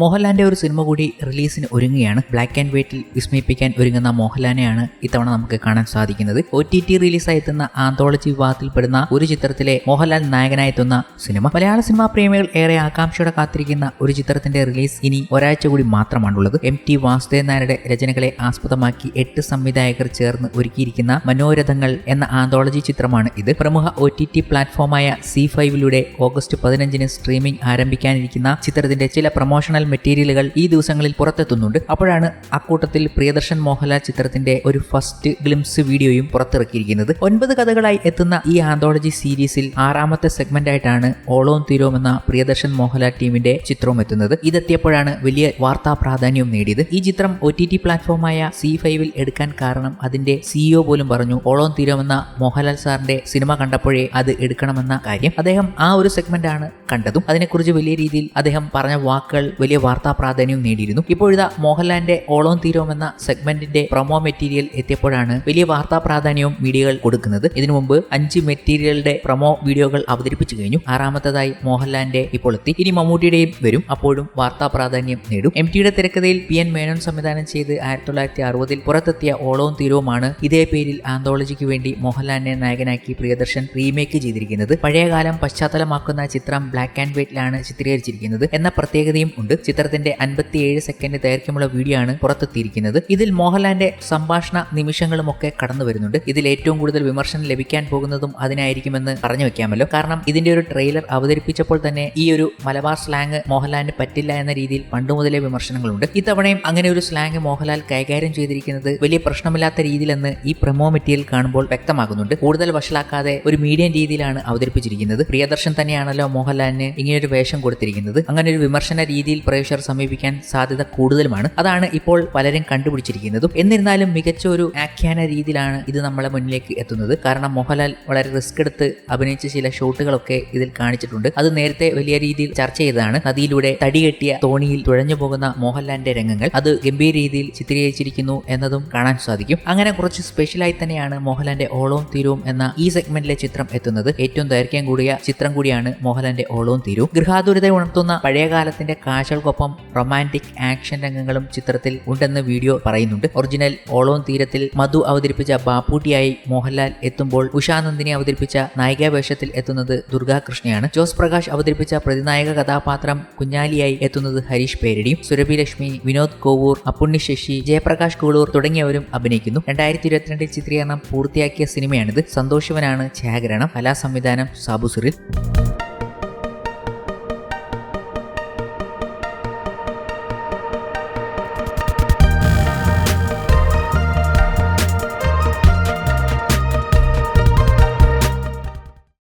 മോഹൻലാലിന്റെ ഒരു സിനിമ കൂടി റിലീസിന് ഒരുങ്ങുകയാണ്. ബ്ലാക്ക് ആൻഡ് വൈറ്റിൽ വിസ്മയിപ്പിക്കാൻ ഒരുങ്ങുന്ന മോഹൻലാലിനെയാണ് ഇത്തവണ നമുക്ക് കാണാൻ സാധിക്കുന്നത്. ഒ ടി ടി റിലീസായി എത്തുന്ന ആന്തോളജി വിഭാഗത്തിൽപ്പെടുന്ന ഒരു ചിത്രത്തിലെ മോഹൻലാൽ നായകനായി എത്തുന്ന സിനിമ. മലയാള സിനിമാ പ്രേമികൾ ഏറെ ആകാംക്ഷയോടെ കാത്തിരിക്കുന്ന ഒരു ചിത്രത്തിന്റെ റിലീസ് ഇനി ഒരാഴ്ച കൂടി മാത്രമാണുള്ളത്. എം ടി വാസുദേവൻ നായരുടെ രചനകളെ ആസ്പദമാക്കി എട്ട് സംവിധായകർ ചേർന്ന് ഒരുക്കിയിരിക്കുന്ന മനോരഥങ്ങൾ എന്ന ആന്തോളജി ചിത്രമാണ് ഇത്. പ്രമുഖ ഒ ടി ടി പ്ലാറ്റ്ഫോമായ സി ഫൈവിലൂടെ ഓഗസ്റ്റ് പതിനഞ്ചിന് സ്ട്രീമിംഗ് ആരംഭിക്കാനിരിക്കുന്ന ചിത്രത്തിന്റെ ചില പ്രൊമോഷണൽ മെറ്റീരിയലുകൾ ഈ ദിവസങ്ങളിൽ പുറത്തെത്തുന്നുണ്ട്. അപ്പോഴാണ് അക്കൂട്ടത്തിൽ പ്രിയദർശൻ മോഹൻലാൽ ചിത്രത്തിന്റെ ഒരു ഫസ്റ്റ് ഗ്ലിംസ് വീഡിയോയും പുറത്തിറക്കിയിരിക്കുന്നത്. ഒൻപത് കഥകളായി എത്തുന്ന ഈ ആന്തോളജി സീരീസിൽ ആറാമത്തെ സെഗ്മെന്റ് ആയിട്ടാണ് ഓളോം തീരോം എന്ന പ്രിയദർശൻ മോഹൻലാൽ ടീമിന്റെ ചിത്രവും എത്തുന്നത്. ഇതെത്തിയപ്പോഴാണ് വലിയ വാർത്താ പ്രാധാന്യവും നേടിയത്. ഈ ചിത്രം ഒ ടി ടി പ്ലാറ്റ്ഫോമായ സി ഫൈവിൽ എടുക്കാൻ കാരണം അതിന്റെ സിഇഒ പോലും പറഞ്ഞു ഓളോം തീരോം എന്ന മോഹൻലാൽ സാറിന്റെ സിനിമ കണ്ടപ്പോഴേ അത് എടുക്കണമെന്ന കാര്യം. അദ്ദേഹം ആ ഒരു സെഗ്മെന്റ് ആണ് കണ്ടതും. അതിനെക്കുറിച്ച് വലിയ രീതിയിൽ അദ്ദേഹം പറഞ്ഞ വാക്കുകൾ വലിയ വാർത്താ പ്രാധാന്യവും നേടിയിരുന്നു. ഇപ്പോഴിതാ മോഹൻലാലിന്റെ ഓളോം തീരോം എന്ന സെഗ്മെന്റിന്റെ പ്രൊമോ മെറ്റീരിയൽ എത്തിയപ്പോഴാണ് വലിയ വാർത്താ പ്രാധാന്യവും മീഡിയകൾ കൊടുക്കുന്നത്. ഇതിനു മുമ്പ് അഞ്ച് മെറ്റീരിയലുടെ പ്രൊമോ വീഡിയോകൾ അവതരിപ്പിച്ചു കഴിഞ്ഞു. ആറാമത്തതായി മോഹൻലാലിന്റെ ഇപ്പോൾ എത്തി. ഇനി മമ്മൂട്ടിയുടെയും വരും. അപ്പോഴും വാർത്താ പ്രാധാന്യം നേടും. എം ടിയുടെ തിരക്കഥയിൽ പി എൻ മേനോൻ സംവിധാനം ചെയ്ത് ആയിരത്തി തൊള്ളായിരത്തി അറുപതിൽ പുറത്തെത്തിയ ഓളവും തീരവുമാണ് ഇതേ പേരിൽ ആന്തോളജിക്ക് വേണ്ടി മോഹൻലാലിനെ നായകനാക്കി പ്രിയദർശൻ റീമേക്ക് ചെയ്തിരിക്കുന്നത്. പഴയകാലം പശ്ചാത്തലമാക്കുന്ന ചിത്രം ബ്ലാക്ക് ആൻഡ് വൈറ്റിലാണ് ചിത്രീകരിച്ചിരിക്കുന്നത്. എന്ന പ്രത്യേകതയും ഉണ്ട്. ചിത്രത്തിന്റെ അൻപത്തിയേഴ് സെക്കൻഡ് ദൈർഘ്യമുള്ള വീഡിയോ ആണ് പുറത്തെത്തിയിരിക്കുന്നത്. ഇതിൽ മോഹൻലാലിന്റെ സംഭാഷണ നിമിഷങ്ങളും ഒക്കെ കടന്നു വരുന്നുണ്ട്. ഇതിൽ ഏറ്റവും കൂടുതൽ വിമർശനം ലഭിക്കാൻ പോകുന്നതും അതിനായിരിക്കുമെന്ന് പറഞ്ഞു വെക്കാമല്ലോ. കാരണം ഇതിന്റെ ഒരു ട്രെയിലർ അവതരിപ്പിച്ചപ്പോൾ തന്നെ ഈ ഒരു മലബാർ സ്ലാങ് മോഹൻലാലിന് പറ്റില്ല എന്ന രീതിയിൽ പണ്ടു മുതലേ വിമർശനങ്ങളുണ്ട്. ഇത്തവണയും അങ്ങനെ ഒരു സ്ലാങ് മോഹൻലാൽ കൈകാര്യം ചെയ്തിരിക്കുന്നത് വലിയ പ്രശ്നമില്ലാത്ത രീതിയിലെന്ന് ഈ പ്രമോ മെറ്റീരിയൽ കാണുമ്പോൾ വ്യക്തമാകുന്നുണ്ട്. കൂടുതൽ വഷളാക്കാതെ ഒരു മീഡിയം രീതിയിലാണ് അവതരിപ്പിച്ചിരിക്കുന്നത്. പ്രിയദർശൻ തന്നെയാണല്ലോ മോഹൻലാലിന് ഇങ്ങനൊരു വേഷം കൊടുത്തിരിക്കുന്നത്. അങ്ങനെ ഒരു വിമർശന രീതിയിൽ പ്രേക്ഷകർ സമീപിക്കാൻ സാധ്യത കൂടുതലുമാണ്. അതാണ് ഇപ്പോൾ പലരും കണ്ടുപിടിച്ചിരിക്കുന്നതും. എന്നിരുന്നാലും മികച്ച ഒരു ആഖ്യാന രീതിയിലാണ് ഇത് നമ്മളെ മുന്നിലേക്ക് എത്തുന്നത്. കാരണം മോഹൻലാൽ വളരെ റിസ്ക് എടുത്ത് അഭിനയിച്ച ചില ഷോട്ടുകളൊക്കെ ഇതിൽ കാണിച്ചിട്ടുണ്ട്. അത് നേരത്തെ വലിയ രീതിയിൽ ചർച്ച ചെയ്തതാണ്. നദിയിലൂടെ തടികെട്ടിയ തോണിയിൽ തുഴഞ്ഞു പോകുന്ന മോഹൻലാലിന്റെ രംഗങ്ങൾ. അത് ഗംഭീര രീതിയിൽ ചിത്രീകരിച്ചിരിക്കുന്നു എന്നതും കാണാൻ സാധിക്കും. അങ്ങനെ കുറച്ച് സ്പെഷ്യലായി തന്നെയാണ് മോഹൻലാലിന്റെ ഓളവും തീരവും എന്ന ഈ സെഗ്മെന്റിലെ ചിത്രം എത്തുന്നത്. ഏറ്റവും ദൈർഘ്യം കൂടിയ ചിത്രം കൂടിയാണ് മോഹൻലാലിന്റെ ഓളവും തീരവും. ഗൃഹാതുരത ഉണർത്തുന്ന പഴയകാലത്തിന്റെ കാഴ്ചകൾക്കൊപ്പം റൊമാന്റിക് ആക്ഷൻ രംഗങ്ങളും ചിത്രത്തിൽ ഉണ്ടെന്ന് വീഡിയോ പറയുന്നുണ്ട്. ഒറിജിനൽ ഓളോൺ തീരത്തിൽ മധു അവതരിപ്പിച്ച ബാപ്പൂട്ടിയായി മോഹൻലാൽ എത്തുമ്പോൾ ഉഷാനന്ദിനെ അവതരിപ്പിച്ച നായികാ വേഷത്തിൽ എത്തുന്നത് ദുർഗാകൃഷ്ണയാണ്. ജോസ് പ്രകാശ് അവതരിപ്പിച്ച പ്രതിനായക കഥാപാത്രം കുഞ്ഞാലിയായി എത്തുന്നത് ഹരീഷ് പേരടിയും. സുരഭി ലക്ഷ്മി വിനോദ് കോവൂർ അപ്പുണ്ണി ശശി ജയപ്രകാശ് കൂളൂർ തുടങ്ങിയവരും അഭിനയിക്കുന്നു. രണ്ടായിരത്തി ഇരുപത്തിരണ്ടിൽ ചിത്രീകരണം പൂർത്തിയാക്കിയ സിനിമയാണിത്. സന്തോഷവനാണ് ഛായാഗ്രഹണം കലാ സംവിധാനം സാബു സുറിൽ.